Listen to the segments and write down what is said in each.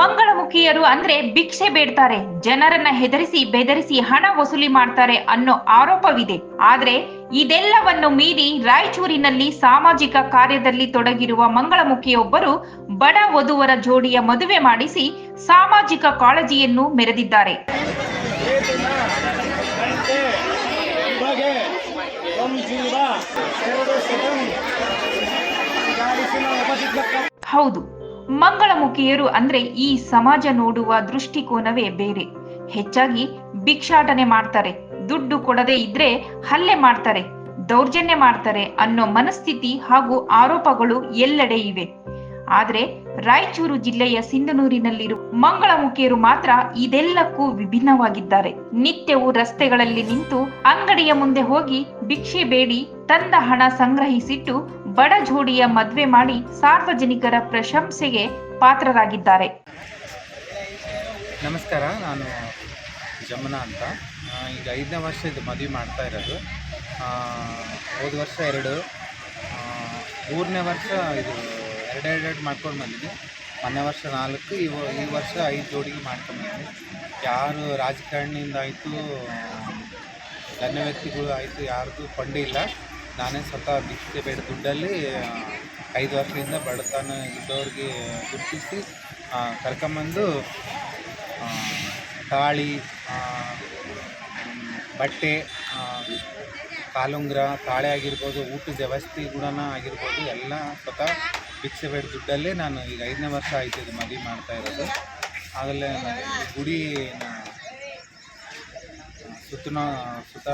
ಮಂಗಳಮುಖಿಯರು ಅಂದ್ರೆ ಭಿಕ್ಷೆ ಬೇಡ್ತಾರೆ, ಜನರನ್ನ ಹೆದರಿಸಿ ಬೆದರಿಸಿ ಹಣ ವಸೂಲಿ ಮಾಡ್ತಾರೆ ಅನ್ನೋ ಆರೋಪವಿದೆ. ಆದ್ರೆ ಇದೆಲ್ಲವನ್ನು ಮೀರಿ ರಾಯಚೂರಿನಲ್ಲಿ ಸಾಮಾಜಿಕ ಕಾರ್ಯದಲ್ಲಿ ತೊಡಗಿರುವ ಮಂಗಳಮುಖಿಯೊಬ್ಬರು ಬಡ ವಧುವರ ಜೋಡಿಯ ಮದುವೆ ಮಾಡಿಸಿ ಸಾಮಾಜಿಕ ಕಾಳಜಿಯನ್ನು ಮೆರೆದಿದ್ದಾರೆ. ಹೌದು. ಮಂಗಳಮುಖಿಯರು ಅಂದ್ರೆ ಈ ಸಮಾಜ ನೋಡುವ ದೃಷ್ಟಿಕೋನವೇ ಬೇರೆ. ಹೆಚ್ಚಾಗಿ ಭಿಕ್ಷಾಟನೆ ಮಾಡ್ತಾರೆ. ದುಡ್ಡು ಕೊಡದೇ ಇದ್ರೆ ಹಲ್ಲೆ ಮಾಡ್ತಾರೆ. ದೌರ್ಜನ್ಯ ಮಾಡ್ತಾರೆ ಅನ್ನೋ ಮನಸ್ಥಿತಿ ಹಾಗೂ ಆರೋಪಗಳು ಎಲ್ಲೆಡೆ ಇವೆ. ಆದ್ರೆ ರಾಯಚೂರು ಜಿಲ್ಲೆಯ ಸಿಂಧನೂರಿನಲ್ಲಿರುವ ಮಂಗಳಮುಖಿಯರು ಮಾತ್ರ ಇದೆಲ್ಲಕ್ಕೂ ವಿಭಿನ್ನವಾಗಿದ್ದಾರೆ. ನಿತ್ಯವೂ ರಸ್ತೆಗಳಲ್ಲಿ ನಿಂತು ಅಂಗಡಿಯ ಮುಂದೆ ಹೋಗಿ ಭಿಕ್ಷೆ ಬೇಡಿ, ತಂದ ಹಣ ಸಂಗ್ರಹಿಸಿಟ್ಟು ಬಡ ಜೋಡಿಯ ಮದುವೆ ಮಾಡಿ ಸಾರ್ವಜನಿಕರ ಪ್ರಶಂಸೆಗೆ ಪಾತ್ರರಾಗಿದ್ದಾರೆ. ನಮಸ್ಕಾರ, ನಾನು ಜಮುನಾ ಅಂತ. ಈಗ ಐದನೇ ವರ್ಷ ಇದು ಮದುವೆ ಮಾಡ್ತಾ ಇರೋದು. ಹೋದ ವರ್ಷ ಎರಡು. ಮೂರನೇ ವರ್ಷ ಇದು ಎರಡೆರಡು ಮಾಡ್ಕೊಂಡು ಬಂದಿದ್ದೆ ಮೊನ್ನೆ ವರ್ಷ ನಾಲ್ಕು, ಈ ವ- ಈ ವರ್ಷ ಐದು ಜೋಡಿಗೆ ಮಾಡ್ಕೊಂಡು ಬಂದಿದ್ದೆ ಯಾರು ರಾಜಕಾರಣಿಯಿಂದ ಆಯಿತು ಗಣ್ಯ ವ್ಯಕ್ತಿಗಳು ಆಯಿತು, ಯಾರ್ದು ಕೊಂಡೇ ಇಲ್ಲ. ನಾನೇ ಸ್ವತಃ ಭಿಕ್ಷೆ ಬೇಡ ದುಡ್ಡಲ್ಲಿ ಐದು ವರ್ಷದಿಂದ ಬಡತನ ಇದ್ದವ್ರಿಗೆ ಗುರುತಿಸಿ ಕರ್ಕೊಂಬಂದು ತಾಳಿ ಬಟ್ಟೆ ಕಾಲುಂಗ್ರ, ತಾಳೆ ಆಗಿರ್ಬೋದು, ಊಟದ ವ್ಯವಸ್ಥೆ ಕೂಡ ಆಗಿರ್ಬೋದು, ಎಲ್ಲ ಸ್ವತಃ ಭಿಕ್ಷೆ ಬೇಡ ದುಡ್ಡಲ್ಲೇ ನಾನು ಈಗ ಐದನೇ ವರ್ಷ ಆಯ್ತು ಇದು ಮದುವೆ ಮಾಡ್ತಾ ಇರೋದು. ಆಗಲೇ ಗುಡಿ ಸುತ್ತನ ಸುತ್ತ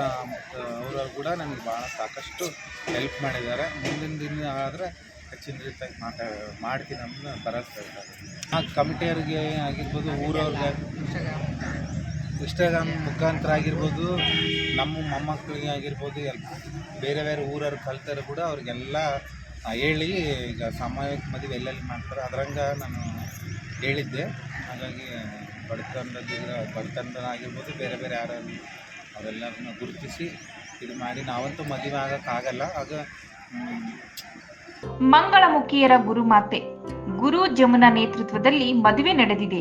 ಅವರು ಕೂಡ ನನಗೆ ಭಾಳ ಸಾಕಷ್ಟು ಹೆಲ್ಪ್ ಮಾಡಿದ್ದಾರೆ. ಮುಂದಿನ ದಿನ ಆದರೆ ಹೆಚ್ಚಿನ ರೀತಿಯಾಗಿ ಮಾತಾ, ಮಾಡ್ತೀನಿ ಅಂತ ಭರವಸೆ ಇದ್ದಾರೆ ಆ ಕಮಿಟಿಯವ್ರಿಗೆ ಆಗಿರ್ಬೋದು, ಊರವ್ರಿಗೆ ಇನ್ಸ್ಟಾಗ್ರಾಮ್ ಮುಖಾಂತರ ಆಗಿರ್ಬೋದು, ನಮ್ಮ ಮೊಮ್ಮಕ್ಕಳಿಗೆ ಆಗಿರ್ಬೋದು, ಎಲ್ಲ ಬೇರೆ ಬೇರೆ ಊರವ್ರು ಕಲ್ತರು ಕೂಡ ಅವ್ರಿಗೆಲ್ಲ ಹೇಳಿ ಈಗ ಸಾಮಾಜಿಕ ಮದುವೆ ಎಲ್ಲೆಲ್ಲಿ ಮಾಡ್ತಾರೆ ಅದರಂಗೆ ನಾನು ಹೇಳಿದ್ದೆ. ಹಾಗಾಗಿ ಬಡತನದ ಬಡತನದ ಆಗಿರ್ಬೋದು ಬೇರೆ ಬೇರೆ ಯಾರು ಅವರೆಲ್ಲರನ್ನ ಗುರುತಿಸಿ ಇದು ಮಾಡಿ ನಾವಂತೂ ಮದುವೆ ಆಗಕ್ಕಾಗಲ್ಲ. ಆಗ ಮಂಗಳಮುಖಿಯರ ಗುರುಮಾತೆ ಗುರು ಜಮುನ ನೇತೃತ್ವದಲ್ಲಿ ಮದುವೆ ನಡೆದಿದೆ.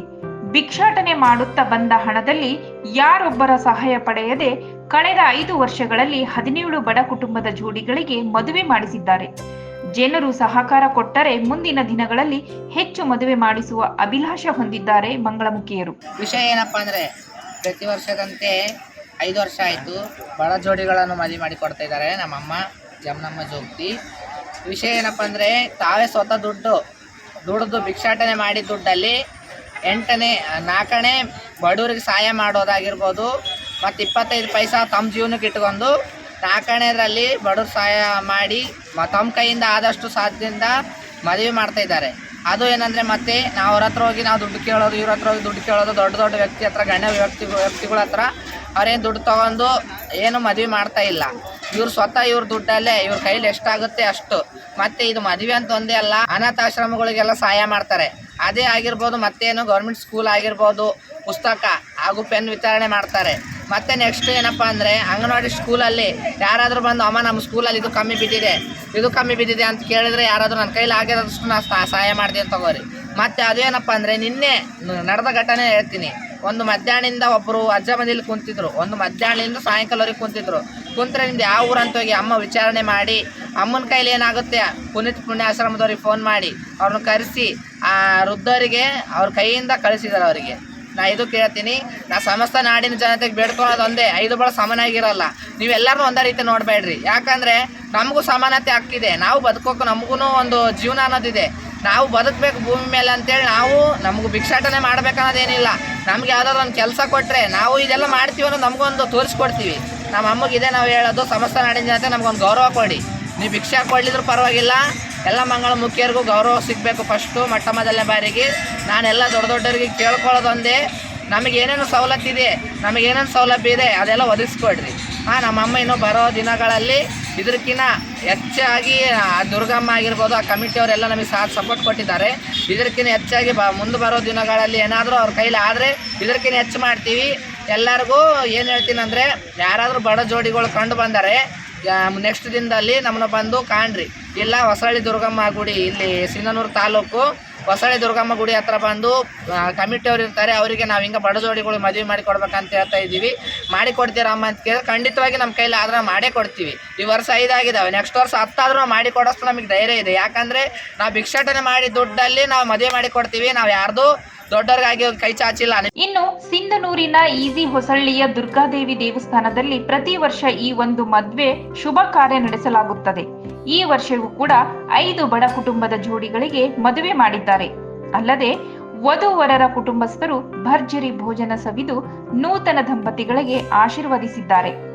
ಭಿಕ್ಷಾಟನೆ ಮಾಡುತ್ತಾ ಬಂದ ಹಣದಲ್ಲಿ ಯಾರೊಬ್ಬರ ಸಹಾಯ ಪಡೆಯದೆ ಕಳೆದ ಐದು ವರ್ಷಗಳಲ್ಲಿ ಹದಿನೇಳು ಬಡ ಕುಟುಂಬದ ಜೋಡಿಗಳಿಗೆ ಮದುವೆ ಮಾಡಿಸಿದ್ದಾರೆ. ಜನರು ಸಹಕಾರ ಕೊಟ್ಟರೆ ಮುಂದಿನ ದಿನಗಳಲ್ಲಿ ಹೆಚ್ಚು ಮದುವೆ ಮಾಡಿಸುವ ಅಭಿಲಾಷ ಹೊಂದಿದ್ದಾರೆ ಮಂಗಳಮುಖಿಯರು. ವಿಷಯ ಏನಪ್ಪಾ ಅಂದ್ರೆ ಪ್ರತಿ ವರ್ಷದಂತೆ ಐದು ವರ್ಷ ಆಯಿತು. ಬಡ ಜೋಡಿಗಳನ್ನು ಮದುವೆ ಮಾಡಿ ಕೊಡ್ತಾ ಇದ್ದಾರೆ ನಮ್ಮಮ್ಮ, ಜಮನಮ್ಮ ಜೋಗ್ತಿ. ವಿಷಯ ಏನಪ್ಪ ಅಂದರೆ, ತಾವೇ ಸ್ವತಃ ದುಡ್ಡು, ದುಡ್ದು ಭಿಕ್ಷಾಟನೆ ಮಾಡಿದ ದುಡ್ಡಲ್ಲಿ ಎಂಟನೇ, ನಾಲ್ಕನೇ ಬಡವರಿಗೆ ಸಹಾಯ ಮಾಡೋದಾಗಿರ್ಬೋದು, ಮತ್ತು ಇಪ್ಪತ್ತೈದು ಪೈಸಾ ತಮ್ಮ ಜೀವನಕ್ಕೆ ಇಟ್ಕೊಂಡು ನಾಲ್ಕನೇದರಲ್ಲಿ ಬಡವ್ರ ಸಹಾಯ ಮಾಡಿ ತಮ್ಮ ಕೈಯಿಂದ ಆದಷ್ಟು ಸಾಧ್ಯದಿಂದ ಮದುವೆ ಮಾಡ್ತಾ ಇದ್ದಾರೆ. ಅದು ಏನಂದರೆ, ಮತ್ತೆ ನಾವು ಅವ್ರ ಹತ್ರ ಹೋಗಿ ನಾವು ದುಡ್ಡು ಕೇಳೋದು, ಇವ್ರ ಹತ್ರ ಹೋಗಿ ದುಡ್ಡು ಕೇಳೋದು ದೊಡ್ಡ ದೊಡ್ಡ ವ್ಯಕ್ತಿ ಹತ್ರ, ಗಣ್ಯ ವ್ಯಕ್ತಿ, ವ್ಯಕ್ತಿಗಳ ಹತ್ರ ಅವ್ರೇನು ದುಡ್ಡು ತಗೊಂಡು ಏನು ಮದುವೆ ಮಾಡ್ತಾ ಇಲ್ಲ. ಇವ್ರು ಸ್ವತಃ ಇವ್ರ ದುಡ್ಡಲ್ಲೇ, ಇವ್ರ ಕೈಲಿ ಎಷ್ಟಾಗುತ್ತೆ ಅಷ್ಟು. ಮತ್ತೆ ಇದು ಮದುವೆ ಅಂತ ಒಂದೇ ಅಲ್ಲ ಅನಾಥಾಶ್ರಮಗಳಿಗೆಲ್ಲ ಸಹಾಯ ಮಾಡ್ತಾರೆ. ಅದೇ ಆಗಿರ್ಬೋದು, ಮತ್ತೇನು ಗೌರ್ಮೆಂಟ್ ಸ್ಕೂಲ್ ಆಗಿರ್ಬೋದು, ಪುಸ್ತಕ ಹಾಗೂ ಪೆನ್ ವಿತರಣೆ ಮಾಡ್ತಾರೆ. ಮತ್ತೆ ನೆಕ್ಸ್ಟ್ ಏನಪ್ಪ ಅಂದರೆ, ಅಂಗನವಾಡಿ ಸ್ಕೂಲಲ್ಲಿ ಯಾರಾದರೂ ಬಂದು, ಅಮ್ಮ ನಮ್ಮ ಸ್ಕೂಲಲ್ಲಿ ಇದು ಕಮ್ಮಿ ಬಿದ್ದಿದೆ, ಇದು ಕಮ್ಮಿ ಬಿದ್ದಿದೆ ಅಂತ ಕೇಳಿದ್ರೆ ಯಾರಾದರೂ ನನ್ನ ಕೈಲಿ ಆಗಿರೋದಷ್ಟು ನಾನು ಸಹಾಯ ಮಾಡಿದೆ ಅಂತ ತಗೋರಿ. ಮತ್ತೆ ಅದೇನಪ್ಪ ಅಂದರೆ, ನಿನ್ನೆ ನಡೆದ ಘಟನೆ ಹೇಳ್ತೀನಿ. ಒಂದು ಮಧ್ಯಾಹ್ನದಿಂದ ಒಬ್ಬರು ಅಜ್ಜ ಮನೇಲಿ ಕುಂತಿದ್ರು. ಒಂದು ಮಧ್ಯಾಹ್ನದಿಂದ ಸಾಯಂಕಾಲವರೆಗೆ ಕುಂತಿದ್ರು. ಕುಂತ್ರೆ ನಿಮ್ದು ಯಾವ ಊರಂತ ಹೋಗಿ ಅಮ್ಮ ವಿಚಾರಣೆ ಮಾಡಿ, ಅಮ್ಮನ ಕೈಲಿ ಏನಾಗುತ್ತೆ? ಪುನೀತ್ ಪುಣ್ಯಾಶ್ರಮದವ್ರಿಗೆ ಫೋನ್ ಮಾಡಿ, ಅವ್ರನ್ನ ಕರೆಸಿ, ಆ ವೃದ್ಧರಿಗೆ ಅವ್ರ ಕೈಯಿಂದ ಕಳಿಸಿದ್ದಾರೆ ಅವರಿಗೆ. ನಾ ಇದು ಕೇಳ್ತೀನಿ, ನಾ ಸಮಸ್ತ ನಾಡಿನ ಜನತೆಗೆ ಬೇಡ್ಕೊಳ್ಳೋದು ಒಂದೇ, ಐದು ಬಳ ಸಮನಾಗಿರಲ್ಲ. ನೀವೆಲ್ಲರೂ ಒಂದೇ ರೀತಿ ನೋಡಬೇಡ್ರಿ. ಯಾಕಂದರೆ ನಮಗೂ ಸಮಾನತೆ ಆಗ್ತಿದೆ ನಾವು ಬದುಕೋಕೆ ನಮಗೂ ಒಂದು ಜೀವನ ಅನ್ನೋದಿದೆ. ನಾವು ಬದುಕಬೇಕು ಭೂಮಿ ಮೇಲೆ ಅಂತೇಳಿ ನಾವು ನಮಗೂ ಭಿಕ್ಷಾಟನೆ ಮಾಡ್ಬೇಕನ್ನೋದೇನಿಲ್ಲ. ನಮ್ಗೆ ಯಾವುದಾದ್ರು ಒಂದು ಕೆಲಸ ಕೊಟ್ಟರೆ ನಾವು ಇದೆಲ್ಲ ಮಾಡ್ತೀವಿ ಅನ್ನೋದು ನಮಗೊಂದು ತೋರಿಸ್ಕೊಡ್ತೀವಿ. ನಮ್ಮ ಅಮ್ಮಗೆ ಇದೆ ನಾವು ಹೇಳೋದು, ಸಮಸ್ತ ನಾಡಿನ ಜನತೆ ನಮಗೊಂದು ಗೌರವ ಕೊಡಿ. ನೀವು ಭಿಕ್ಷೆ ಕೊಡಲಿದ್ರು ಪರವಾಗಿಲ್ಲ. ಎಲ್ಲ ಮಂಗಳ ಮುಖ್ಯರಿಗೂ ಗೌರವ ಸಿಗಬೇಕು ಫಸ್ಟು ಮೊಟ್ಟ ಮೊದಲನೇ ಬಾರಿಗೆ. ನಾನೆಲ್ಲ ದೊಡ್ಡ ದೊಡ್ಡವರಿಗೆ ಕೇಳ್ಕೊಳ್ಳೋದೊಂದೇ ನಮಗೆ ಏನೇನು ಸವಲತ್ತಿದೆ ನಮಗೆ ನಮಗೇನೇನು ಸೌಲಭ್ಯ ಇದೆ ಅದೆಲ್ಲ ಒದಗಿಸ್ಕೊಡ್ರಿ. ಹಾಂ ನಮ್ಮಮ್ಮ ಇನ್ನೂ ಬರೋ ದಿನಗಳಲ್ಲಿ ಇದಕ್ಕಿಂತ ಹೆಚ್ಚಾಗಿ ದುರ್ಗಮ್ಮ ಆಗಿರ್ಬೋದು, ಆ ಕಮಿಟಿಯವರೆಲ್ಲ ನಮಗೆ ಸಾಥ್ ಸಪೋರ್ಟ್ ಕೊಟ್ಟಿದ್ದಾರೆ. ಇದಕ್ಕಿಂತ ಹೆಚ್ಚಾಗಿ ಬ, ಮುಂದೆ ಬರೋ ದಿನಗಳಲ್ಲಿ ಏನಾದರೂ ಅವ್ರ ಕೈಲಿ ಆದರೆ ಇದಕ್ಕಿಂತ ಹೆಚ್ಚು ಮಾಡ್ತೀವಿ. ಎಲ್ಲರಿಗೂ ಏನು ಹೇಳ್ತೀನಿ ಅಂದರೆ, ಯಾರಾದರೂ ಬಡ ಜೋಡಿಗಳು ಕಂಡು ಬಂದರೆ ನೆಕ್ಸ್ಟ್ ದಿನದಲ್ಲಿ ನಮ್ಮನ್ನ ಬಂದು ಕಾಣ್ರಿ. ಇಲ್ಲ ಹೊಸಳ್ಳಿ ದುರ್ಗಮ್ಮ ಗುಡಿ, ಇಲ್ಲಿ ಸಿಂಧನೂರು ತಾಲೂಕು ಹೊಸಳೆ ದುರ್ಗಮ್ಮ ಗುಡಿ ಹತ್ರ ಬಂದು ಕಮಿಟಿಯವ್ರು ಇರ್ತಾರೆ, ಅವರಿಗೆ ನಾವು ಹಿಂಗೆ ಬಡ ಜೋಡಿಗಳು ಮದುವೆ ಮಾಡಿ ಕೊಡ್ಬೇಕಂತ ಹೇಳ್ತಾ ಇದ್ದೀವಿ. ಮಾಡಿ ಕೊಡ್ತೀರಮ್ಮ ಅಂತ ಕೇಳಿ ಖಂಡಿತವಾಗಿ ನಮ್ಮ ಕೈಲಿ ಆದ್ರೆ ಮಾಡೇ ಕೊಡ್ತೀವಿ. ಈ ವರ್ಷ ಐದಾಗಿದ್ದಾವೆ ನೆಕ್ಸ್ಟ್ ವರ್ಷ ಹತ್ತಾದ್ರೂ ಮಾಡಿ ಕೊಡೋಷ್ಟು ನಮಗೆ ಧೈರ್ಯ ಇದೆ. ಯಾಕಂದರೆ ನಾವು ಭಿಕ್ಷಾಟನೆ ಮಾಡಿ ದುಡ್ಡಲ್ಲಿ ನಾವು ಮದುವೆ ಮಾಡಿ ಕೊಡ್ತೀವಿ. ನಾವು ಯಾರ್ದು ದೊಡ್ಡವರಿಗಾಗಿ ಕೈ ಚಾಚಿಲ್ಲ ಇನ್ನು ಸಿಂಧನೂರಿನ ಈಜಿ ಹೊಸಳ್ಳಿಯ ದುರ್ಗಾದೇವಿ ದೇವಸ್ಥಾನದಲ್ಲಿ ಪ್ರತಿ ವರ್ಷ ಈ ಒಂದು ಮದುವೆ ಶುಭ ಕಾರ್ಯ ನಡೆಸಲಾಗುತ್ತದೆ. ಈ ವರ್ಷವೂ ಕೂಡ ಐದು ಬಡ ಕುಟುಂಬದ ಜೋಡಿಗಳಿಗೆ ಮದುವೆ ಮಾಡಿದ್ದಾರೆ. ಅಲ್ಲದೆ ವಧುವರರ ಕುಟುಂಬಸ್ಥರು ಭರ್ಜರಿ ಭೋಜನ ಸವಿದು ನೂತನ ದಂಪತಿಗಳಿಗೆ ಆಶೀರ್ವದಿಸಿದ್ದಾರೆ.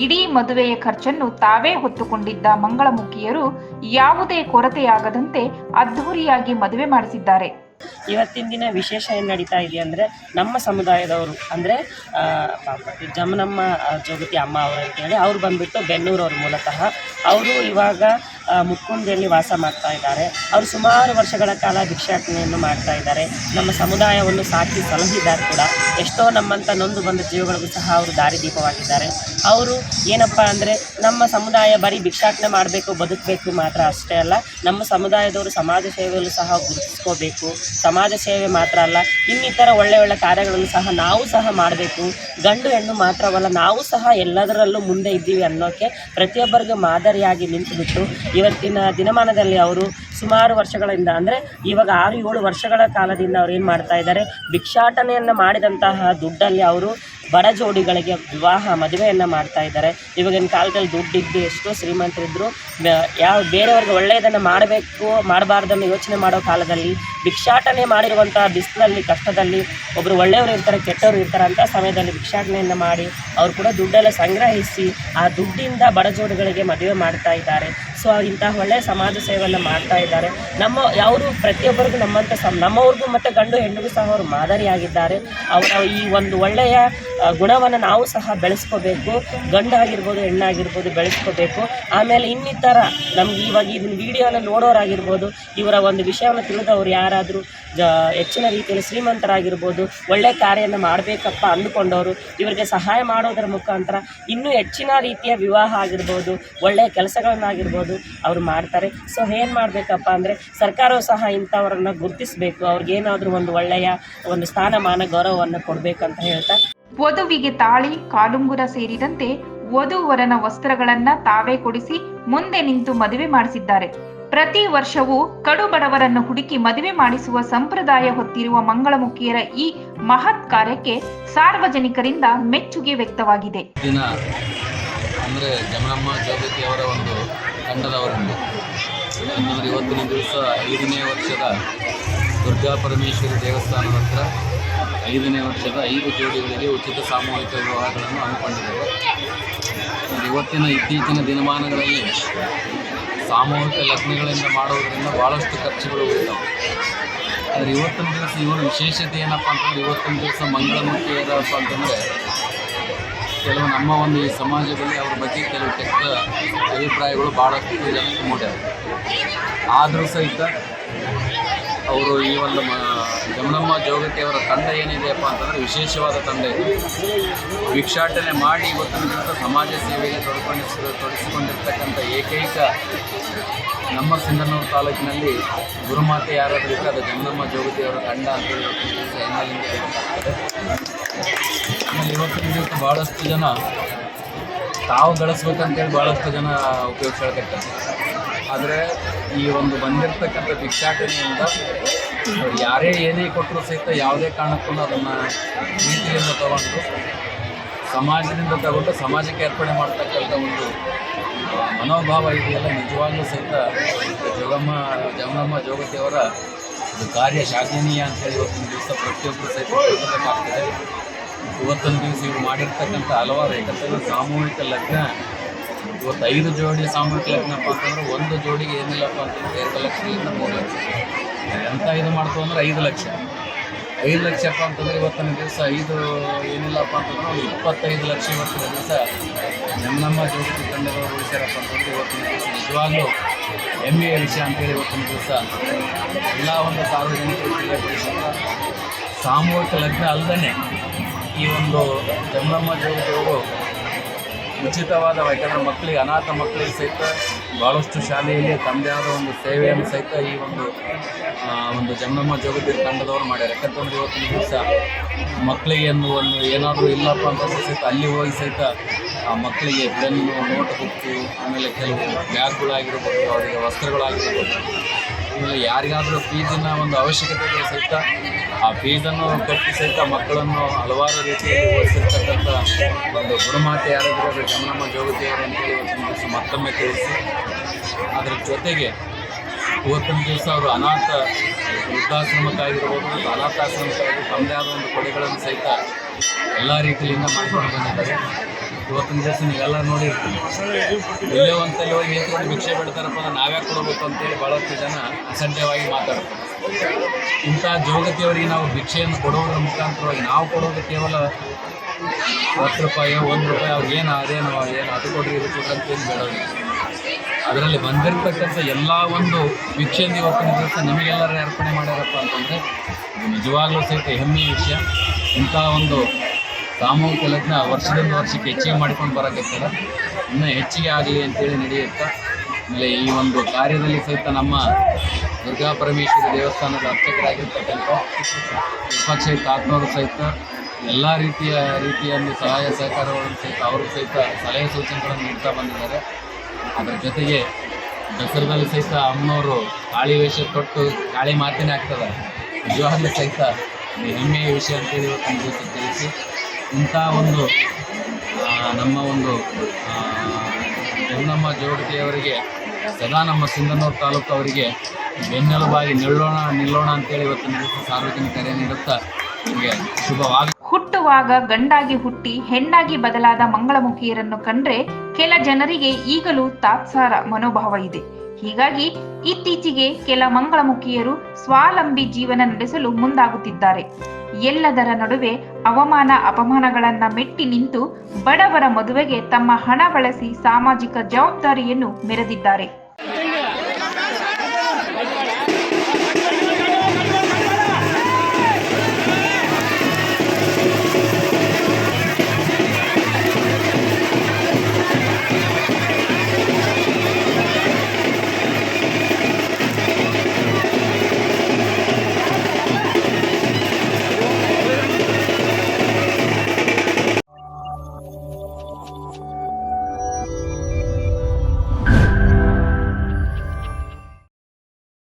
ಇಡೀ ಮದುವೆಯ ಖರ್ಚನ್ನು ತಾವೇ ಹೊತ್ತುಕೊಂಡಿದ್ದ ಮಂಗಳಮುಖಿಯರು ಯಾವುದೇ ಕೊರತೆಯಾಗದಂತೆ ಅದ್ಧೂರಿಯಾಗಿ ಮದುವೆ ಮಾಡಿಸಿದ್ದಾರೆ. ಇವತ್ತಿನ ದಿನ ವಿಶೇಷ ಏನು ನಡೀತಾ ಇದೆ ಅಂದರೆ ನಮ್ಮ ಸಮುದಾಯದವರು, ಅಂದರೆ ಜಮನಮ್ಮ ಜೋಗತಿ ಅಮ್ಮ ಅವರು ಅಂತೇಳಿ ಅವ್ರು ಬಂದುಬಿಟ್ಟು ಬೆನ್ನೂರವ್ರ ಮೂಲತಃ ಅವರು ಇವಾಗ ಮುಕ್ಕುಂದಿಯಲ್ಲಿ ವಾಸ ಮಾಡ್ತಾ ಇದ್ದಾರೆ. ಅವರು ಸುಮಾರು ವರ್ಷಗಳ ಕಾಲ ಭಿಕ್ಷಾಟನೆಯನ್ನು ಮಾಡ್ತಾ ಇದ್ದಾರೆ. ನಮ್ಮ ಸಮುದಾಯವನ್ನು ಸಾಕಿ ಸಲಹಿದ್ದಾರೆ ಕೂಡ. ಎಷ್ಟೋ ನಮ್ಮಂಥ ನೊಂದು ಬಂದ ಜೀವಗಳಿಗೂ ಸಹ ಅವರು ದಾರಿದೀಪವಾಗಿದ್ದಾರೆ ಅವರು ಏನಪ್ಪ ಅಂದರೆ ನಮ್ಮ ಸಮುದಾಯ ಬರೀ ಭಿಕ್ಷಾಟನೆ ಮಾಡಬೇಕು, ಬದುಕಬೇಕು ಮಾತ್ರ ಅಷ್ಟೇ ಅಲ್ಲ, ನಮ್ಮ ಸಮುದಾಯದವರು ಸಮಾಜ ಸೇವೆಯಲ್ಲೂ ಸಹ ಗುರುತಿಸ್ಕೋಬೇಕು. ಸಮಾಜ ಸೇವೆ ಮಾತ್ರ ಅಲ್ಲ, ಇನ್ನಿತರ ಒಳ್ಳೆ ಒಳ್ಳೆ ಕಾರ್ಯಗಳನ್ನು ಸಹ ನಾವು ಸಹ ಮಾಡಬೇಕು. ಗಂಡು ಹೆಣ್ಣು ಮಾತ್ರವಲ್ಲ, ನಾವು ಸಹ ಎಲ್ಲದರಲ್ಲೂ ಮುಂದೆ ಇದ್ದೀವಿ ಅನ್ನೋಕ್ಕೆ ಪ್ರತಿಯೊಬ್ಬರಿಗೂ ಮಾದರಿಯಾಗಿ ನಿಂತುಬಿಟ್ಟು ಇವತ್ತಿನ ದಿನಮಾನದಲ್ಲಿ ಅವರು ಸುಮಾರು ವರ್ಷಗಳಿಂದ ಅಂದರೆ ಇವಾಗ ಆರು ಏಳು ವರ್ಷಗಳ ಕಾಲದಿಂದ ಅವ್ರು ಏನು ಮಾಡ್ತಾ ಇದ್ದಾರೆ, ಭಿಕ್ಷಾಟನೆಯನ್ನು ಮಾಡಿದಂತಹ ದುಡ್ಡಲ್ಲಿ ಅವರು ಬಡ ಜೋಡಿಗಳಿಗೆ ವಿವಾಹ, ಮದುವೆಯನ್ನು ಮಾಡ್ತಾ ಇದ್ದಾರೆ. ಇವಾಗಿನ ಕಾಲದಲ್ಲಿ ದುಡ್ಡಿದ್ದು ಎಷ್ಟೋ ಶ್ರೀಮಂತರಿದ್ದರು ಯಾವ ಬೇರೆಯವ್ರಿಗೆ ಒಳ್ಳೆಯದನ್ನು ಮಾಡಬೇಕು, ಮಾಡಬಾರ್ದನ್ನು ಯೋಚನೆ ಮಾಡೋ ಕಾಲದಲ್ಲಿ, ಭಿಕ್ಷಾಟನೆ ಮಾಡಿರುವಂಥ ಬಿಸಿಲಲ್ಲಿ, ಕಷ್ಟದಲ್ಲಿ ಒಬ್ಬರು ಒಳ್ಳೆಯವರು ಇರ್ತಾರೆ, ಕೆಟ್ಟವರು ಇರ್ತಾರೆ ಅಂತ ಸಮಯದಲ್ಲಿ ಭಿಕ್ಷಾಟನೆಯನ್ನು ಮಾಡಿ ಅವರು ಕೂಡ ದುಡ್ಡೆಲ್ಲ ಸಂಗ್ರಹಿಸಿ ಆ ದುಡ್ಡಿಂದ ಬಡ ಜೋಡಿಗಳಿಗೆ ಮದುವೆ ಮಾಡ್ತಾ ಇದ್ದಾರೆ. ಸೊ ಇಂಥ ಒಳ್ಳೆಯ ಸಮಾಜ ಸೇವೆಯನ್ನು ಮಾಡ್ತಾ ಇದ್ದಾರೆ. ನಮ್ಮ ಅವರು ಪ್ರತಿಯೊಬ್ಬರಿಗೂ ನಮ್ಮಂಥ ಸಮ, ನಮ್ಮವ್ರಿಗೂ ಮತ್ತು ಗಂಡು ಹೆಣ್ಣಿಗೂ ಸಹ ಅವರು ಮಾದರಿಯಾಗಿದ್ದಾರೆ ಅವರ ಈ ಒಂದು ಒಳ್ಳೆಯ ಗುಣವನ್ನು ನಾವು ಸಹ ಬೆಳೆಸ್ಕೋಬೇಕು. ಗಂಡಾಗಿರ್ಬೋದು ಹೆಣ್ಣಾಗಿರ್ಬೋದು ಬೆಳೆಸ್ಕೋಬೇಕು. ಆಮೇಲೆ ಇನ್ನಿತರ ನಮ್ಗೆ ಇವಾಗ ಇದನ್ನ ವಿಡಿಯೋನ ನೋಡೋರಾಗಿರ್ಬೋದು. ಇವರ ಒಂದು ವಿಷಯವನ್ನು ತಿಳಿದವರು ಯಾರಾದರೂ, ಜ, ಹೆಚ್ಚಿನ ರೀತಿಯಲ್ಲಿ ಶ್ರೀಮಂತರಾಗಿರ್ಬೋದು ಒಳ್ಳೆಯ ಕಾರ್ಯನ ಮಾಡಬೇಕಪ್ಪ ಅಂದುಕೊಂಡವರು, ಇವರಿಗೆ ಸಹಾಯ ಮಾಡೋದರ ಮುಖಾಂತರ ಇನ್ನೂ ಹೆಚ್ಚಿನ ರೀತಿಯ ವಿವಾಹ ಆಗಿರ್ಬೋದು ಒಳ್ಳೆಯ ಕೆಲಸಗಳನ್ನಾಗಿರ್ಬೋದು ಅವರು ಮಾಡ್ತಾರೆ. ಸೊ ಏನು ಮಾಡಬೇಕಪ್ಪ ಅಂದರೆ ಸರ್ಕಾರವು ಸಹ ಇಂಥವ್ರನ್ನ ಗುರುತಿಸಬೇಕು. ಅವ್ರಿಗೇನಾದರೂ ಒಂದು ಒಳ್ಳೆಯ ಒಂದು ಸ್ಥಾನಮಾನ ಗೌರವವನ್ನು ಕೊಡಬೇಕಂತ ಹೇಳ್ತಾ. ವಧುವಿಗೆ ತಾಳಿ ಕಾಲುಂಗುರ ಸೇರಿದಂತೆ ವಧುವರನ ವಸ್ತ್ರಗಳನ್ನ ತಾವೇ ಕೊಡಿಸಿ ಮುಂದೆ ನಿಂತು ಮದುವೆ ಮಾಡಿಸಿದ್ದಾರೆ. ಪ್ರತಿ ವರ್ಷವೂ ಕಡು ಬಡವರನ್ನು ಹುಡುಕಿ ಮದುವೆ ಮಾಡಿಸುವ ಸಂಪ್ರದಾಯ ಹೊತ್ತಿರುವ ಮಂಗಳಮುಖಿಯರ ಈ ಮಹತ್ ಕಾರ್ಯಕ್ಕೆ ಸಾರ್ವಜನಿಕರಿಂದ ಮೆಚ್ಚುಗೆ ವ್ಯಕ್ತವಾಗಿದೆ. ಅಂದರೆ ಜಮನಮ್ಮ ಜೋಗತಿ ಅವರ ಒಂದು ತಂಡದವರಿಂದ ಯಾಕಂದರೆ ಇವತ್ತಿನ ದಿವಸ ಐದನೇ ವರ್ಷದ ದುರ್ಗಾ ಪರಮೇಶ್ವರಿ ದೇವಸ್ಥಾನದ ಹತ್ರ ಐದನೇ ವರ್ಷದ ಐದು ಜೋಡಿಗಳಿಗೆ ಉಚಿತ ಸಾಮೂಹಿಕ ವಿವಾಹಗಳನ್ನು ಹಮ್ಮಿಕೊಂಡಿದ್ದಾರೆ. ಅಂದ್ರೆ ಇವತ್ತಿನ ಇತ್ತೀಚಿನ ದಿನಮಾನಗಳಲ್ಲಿ ಸಾಮೂಹಿಕ ಲಗ್ನಗಳಿಂದ ಮಾಡೋದರಿಂದ ಭಾಳಷ್ಟು ಖರ್ಚುಗಳು ಉಳಿದವು ಆದರೆ ಇವತ್ತಿನ ದಿವಸ ಇವರ ವಿಶೇಷತೆ ಏನಪ್ಪ ಅಂತಂದರೆ ಇವತ್ತಿನ ದಿವಸ ಮಂಗಳಮುಖಿಯರಪ್ಪ ಅಂತಂದರೆ ಕೆಲವು ನಮ್ಮ ಒಂದು ಈ ಸಮಾಜದಲ್ಲಿ ಅವ್ರ ಬಗ್ಗೆ ಕೆಲವು ಕೆಟ್ಟ ಅಭಿಪ್ರಾಯಗಳು ಭಾಳಷ್ಟು ಜನಕ್ಕೆ ಮೂಡ್ಯಾವ ಆದರೂ ಸಹಿತ ಅವರು ಈ ಒಂದು ಜಮನಮ್ಮ ಜೋಗತಿ ಅವರ ತಂಡ ಏನಿದೆಯಪ್ಪ ಅಂತಂದರೆ ವಿಶೇಷವಾದ ತಂಡ ಇದೆ. ಭಿಕ್ಷಾಟನೆ ಮಾಡಿ ಇವತ್ತಿನ ಸಮಾಜ ಸೇವೆಗೆ ತೊಡಕೊಂಡಿಸ್ ತೊಡಗಿಸಿಕೊಂಡಿರ್ತಕ್ಕಂಥ ಏಕೈಕ ನಮ್ಮ ಸಿಂಧನೂರು ತಾಲೂಕಿನಲ್ಲಿ ಗುರುಮಾತೆ ಯಾರಾದರೂ ಅದು ಜಮನಮ್ಮ ಜೋಗತಿಯವರ ತಂಡ ಅಂತ ಹೇಳಿ ಇವತ್ತಿನ ದಿವಸ ಭಾಳಷ್ಟು ಜನ ತಾವು ಗಳಿಸ್ಬೇಕಂತೇಳಿ ಭಾಳಷ್ಟು ಜನ ಉಪಯೋಗಿಸ್ಕೊಳ್ತಿರ್ತಾರೆ ಆದರೆ ಈ ಒಂದು ಬಂದಿರತಕ್ಕಂಥ ಭಿಕ್ಷಾಟನೆಯಿಂದ ಯಾರೇ ಏನೇ ಕೊಟ್ಟರು ಸಹಿತ ಯಾವುದೇ ಕಾರಣಕ್ಕೂ ಅದನ್ನು ಪ್ರೀತಿಯಿಂದ ತಗೊಂಡು ಸಮಾಜದಿಂದ ತಗೊಂಡು ಸಮಾಜಕ್ಕೆ ಏರ್ಪಡೆ ಮಾಡ್ತಕ್ಕಂಥ ಒಂದು ಮನೋಭಾವ ಇದೆಯಲ್ಲ, ನಿಜವಾಗ್ಲೂ ಸಹಿತ ಜೋಗಮ್ಮ ಜಮನಮ್ಮ ಜೋಗತಿಯವರ ಕಾರ್ಯ ಅಂತ ಅಂತೇಳಿ ಇವತ್ತಿನ ದಿವಸ ಪ್ರತಿಯೊಬ್ಬರು ಸಹಿತ ತಿಳ್ಕೊಬೇಕಾಗ್ತದೆ ಇವತ್ತೊಂದು ದಿವಸ ಇವ್ರು ಮಾಡಿರ್ತಕ್ಕಂಥ ಹಲವಾರು ಏಕತೆಗಳು ಸಾಮೂಹಿಕ ಲಗ್ನ, ಇವತ್ತು ಐದು ಜೋಡಿ ಸಾಮೂಹಿಕ ಲಗ್ನಪ್ಪ ಅಂತಂದ್ರೆ ಒಂದು ಜೋಡಿಗೆ ಏನಿಲ್ಲಪ್ಪ ಅಂತಂದ್ರೆ ಎರಡು ಲಕ್ಷದಿಂದ ಮೂರು ಲಕ್ಷ. ಎಂಥ ಇದು ಮಾಡ್ತು ಅಂದ್ರೆ ಐದು ಲಕ್ಷ. ಐದು ಲಕ್ಷಪ್ಪ ಅಂತಂದ್ರೆ ಇವತ್ತಿನ ದಿವಸ ಐದು ಏನಿಲ್ಲಪ್ಪ ಅಂತಂದ್ರೆ ಒಂದು ಇಪ್ಪತ್ತೈದು ಲಕ್ಷ ಇವತ್ತಿನ ದಿವಸ ನಮ್ಮ ಜೋಡಿ ತಂಡಗಳು ಉಳಿಸ್ಯಾರಪ್ಪ ಅಂತಂದ್ರೆ ಇವತ್ತಿನ ದಿವಸ ನಿಜವಾಗ್ಲೂ ಹೆಮ್ಮೆಯ ವಿಷಯ ಅಂತೇಳಿ ಇವತ್ತಿನ ದಿವಸ. ಎಲ್ಲ ಒಂದು ಸಾರ್ವಜನಿಕರು ಸಾಮೂಹಿಕ ಲಗ್ನ ಅಲ್ಲದೇ ಈ ಒಂದು ಜಮಲಮ್ಮ ಜೋಗದವರು ಉಚಿತವಾದ ಯಾಕಂದರೆ ಮಕ್ಕಳಿಗೆ, ಅನಾಥ ಮಕ್ಕಳಿಗೆ ಸಹಿತ ಭಾಳಷ್ಟು ಶಾಲೆಯಲ್ಲಿ ತಮ್ಮದೇ ಆದ ಒಂದು ಸೇವೆಯನ್ನು ಸಹಿತ ಈ ಒಂದು ಒಂದು ಜಮನಮ್ಮ ಜೋಗತಿ ತಂಡದವರು ಮಾಡ್ಯಾರ ಯಾಕಂತಂದ್ರೆ ಇವತ್ತಿನ ದಿವಸ ಮಕ್ಕಳಿಗೆ ಒಂದು ಏನಾದರೂ ಇಲ್ಲಪ್ಪ ಅಂತಂದ್ರೆ ಸಹಿತ ಅಲ್ಲಿ ಹೋಗಿ ಸಹಿತ ಆ ಮಕ್ಕಳಿಗೆ ಪೆನ್ನು ನೋಟ್ ಬುಕ್ಕು ಆಮೇಲೆ ಕೆಲವು ಬ್ಯಾಗ್ಗಳಾಗಿರ್ಬೋದು, ಅವರಿಗೆ ವಸ್ತ್ರಗಳಾಗಿರ್ಬೋದು ಆಮೇಲೆ ಯಾರಿಗಾದರೂ ಫೀಸಿನ ಒಂದು ಅವಶ್ಯಕತೆ ಇದ್ದರೆ ಸಹಿತ ಆ ಫೀಸನ್ನು ಕಟ್ಟಿ ಸಹಿತ ಮಕ್ಕಳನ್ನು ಹಲವಾರು ರೀತಿಯಲ್ಲಿ ಓದಿಸಿರ್ತಕ್ಕಂಥ ಒಂದು ಗುಣಮಾತೆ ಯಾರಾದರೂ ಅದು ಜಮನಮ್ಮ ಜೋಗತಿಯವರು ಅಂತೇಳಿ ಇವತ್ತು ಮತ್ತೊಮ್ಮೆ ತಿಳಿಸಿ. ಅದರ ಜೊತೆಗೆ ಇವತ್ತಿನ ದಿವಸ ಅವರು ಅನಾಥ ವೃದ್ಧಾಶ್ರಮಕ್ಕಾಗಿರ್ಬೋದು ಅನಾಥಾಶ್ರಮಕ್ಕಾಗಿ ತಮ್ಮದೇ ಆದ ಒಂದು ಕೊಡುಗೆಗಳನ್ನು ಸಹಿತ ಎಲ್ಲ ರೀತಿಯಿಂದ ಮಾಡ್ಕೊಂಡು ಬಂದಿದ್ದಾರೆ. ಇವತ್ತಿನ ದಿವಸ ನೀವೆಲ್ಲ ನೋಡಿರ್ತೀವಿ ಎಲ್ಲೋ ಒಂದಲ್ಲಿ ಹೋಗಿ ನಿಂತ್ಕೊಂಡು ಭಿಕ್ಷೆ ಬಿಡ್ತಾರಪ್ಪ ಅಂದ್ರೆ ನಾವ್ಯಾಕೆ ಕೊಡಬೇಕು ಅಂತೇಳಿ ಭಾಳಷ್ಟು ಜನ ಅಸಡ್ಡವಾಗಿ ಮಾತಾಡ್ತಾರೆ. ಇಂಥ ಜೋಗತಿಯವರಿಗೆ ನಾವು ಭಿಕ್ಷೆಯನ್ನು ಕೊಡೋದ್ರ ಮುಖಾಂತರವಾಗಿ ನಾವು ಕೊಡೋದು ಕೇವಲ ಹತ್ತು ರೂಪಾಯಿ, ಒಂದು ರೂಪಾಯಿ, ಅವ್ರಿಗೆ ಏನು, ಅದೇನು, ಏನು, ಅದು ಕೊಡ್ರಿ, ಇದು ಕೊಡ್ರಿ ಅಂತೇನು ಬೇಡೋದು ಅದರಲ್ಲಿ ಬಂದಿರತಕ್ಕಂಥ ಎಲ್ಲ ಒಂದು ಭಿಕ್ಷೆಯಿಂದ ಇವತ್ತಿನ ದಿವಸ ನಿಮಗೆಲ್ಲರೂ ಅರ್ಪಣೆ ಮಾಡ್ಯಾರಪ್ಪ ಅಂತಂದರೆ ನಿಜವಾಗ್ಲೂ ಸಹಿತ ಹೆಮ್ಮೆಯ ವಿಷಯ. ಇಂಥ ಒಂದು ಸಾಮೂಹಿಕ ಲಗ್ನ ವರ್ಷದಿಂದ ವರ್ಷಕ್ಕೆ ಹೆಚ್ಚಿಗೆ ಮಾಡ್ಕೊಂಡು ಬರೋಕತ್ತಾರ ಇನ್ನೂ ಹೆಚ್ಚಿಗೆ ಆಗಲಿ ಅಂತೇಳಿ ನಡೆಯುತ್ತಾ, ಆಮೇಲೆ ಈ ಒಂದು ಕಾರ್ಯದಲ್ಲಿ ಸಹಿತ ನಮ್ಮ ದುರ್ಗಾ ಪರಮೇಶ್ವರಿ ದೇವಸ್ಥಾನದ ಅರ್ಚಕರಾಗಿರ್ತಕ್ಕಂಥ ವಿಪಕ್ಷ ಆತ್ಮರು ಸಹಿತ, ಎಲ್ಲ ರೀತಿಯ ರೀತಿಯಲ್ಲಿ ಸಹಾಯ ಸಹಕಾರಗಳನ್ನು ಸಹಿತ ಅವರು ಸಹಿತ ಸಲಹೆ ಸೂಚನೆಗಳನ್ನು ನೀಡ್ತಾ ಬಂದಿದ್ದಾರೆ. ಅದರ ಜೊತೆಗೆ ದಸರಾದಲ್ಲಿ ಸಹಿತ ಅಮ್ಮನವರು ಕಾಳಿ ವೇಷ ತೊಟ್ಟು ಕಾಳಿ ಮಾತಿನೇ ಆಗ್ತದೆ. ನಿಜವಾಗ್ಲೂ ಸಹಿತ ಹೆಮ್ಮೆಯ ವಿಷಯ ಅಂತೇಳಿ ಇವತ್ತು ಇವತ್ತು ತಿಳಿಸಿ ಇಂಥ ಒಂದು ನಮ್ಮ ಒಂದು ಚೆನ್ನಮ್ಮ ಜೋಡಿಯವರಿಗೆ ಸದಾ ನಮ್ಮ ಸಿಂಧನೂರು ತಾಲೂಕು ಅವರಿಗೆ ಬೆನ್ನೆಲುಬಾಗಿ ನಿಲ್ಲೋಣ ನಿಲ್ಲೋಣ ಅಂತೇಳಿ ಇವತ್ತು ನಡೆಸಿ ಸಾರ್ವಜನಿಕ ಕರೆ ನೀಡುತ್ತಾ ನಿಮಗೆ ಶುಭವಾಗಿ ಹುಟ್ಟುವಾಗ ಗಂಡಾಗಿ ಹುಟ್ಟಿ ಹೆಣ್ಣಾಗಿ ಬದಲಾದ ಮಂಗಳಮುಖಿಯರನ್ನು ಕಂಡ್ರೆ ಕೆಲ ಜನರಿಗೆ ಈಗಲೂ ತಾತ್ಸಾರ ಮನೋಭಾವ ಇದೆ. ಹೀಗಾಗಿ ಇತ್ತೀಚೆಗೆ ಕೆಲ ಮಂಗಳಮುಖಿಯರು ಸ್ವಾವಲಂಬಿ ಜೀವನ ನಡೆಸಲು ಮುಂದಾಗುತ್ತಿದ್ದಾರೆ. ಎಲ್ಲದರ ನಡುವೆ ಅವಮಾನ, ಅಪಮಾನಗಳನ್ನ ಮೆಟ್ಟಿ ನಿಂತು ಬಡವರ ಮದುವೆಗೆ ತಮ್ಮ ಹಣ ಬಳಸಿ ಸಾಮಾಜಿಕ ಜವಾಬ್ದಾರಿಯನ್ನು ಮೆರೆದಿದ್ದಾರೆ.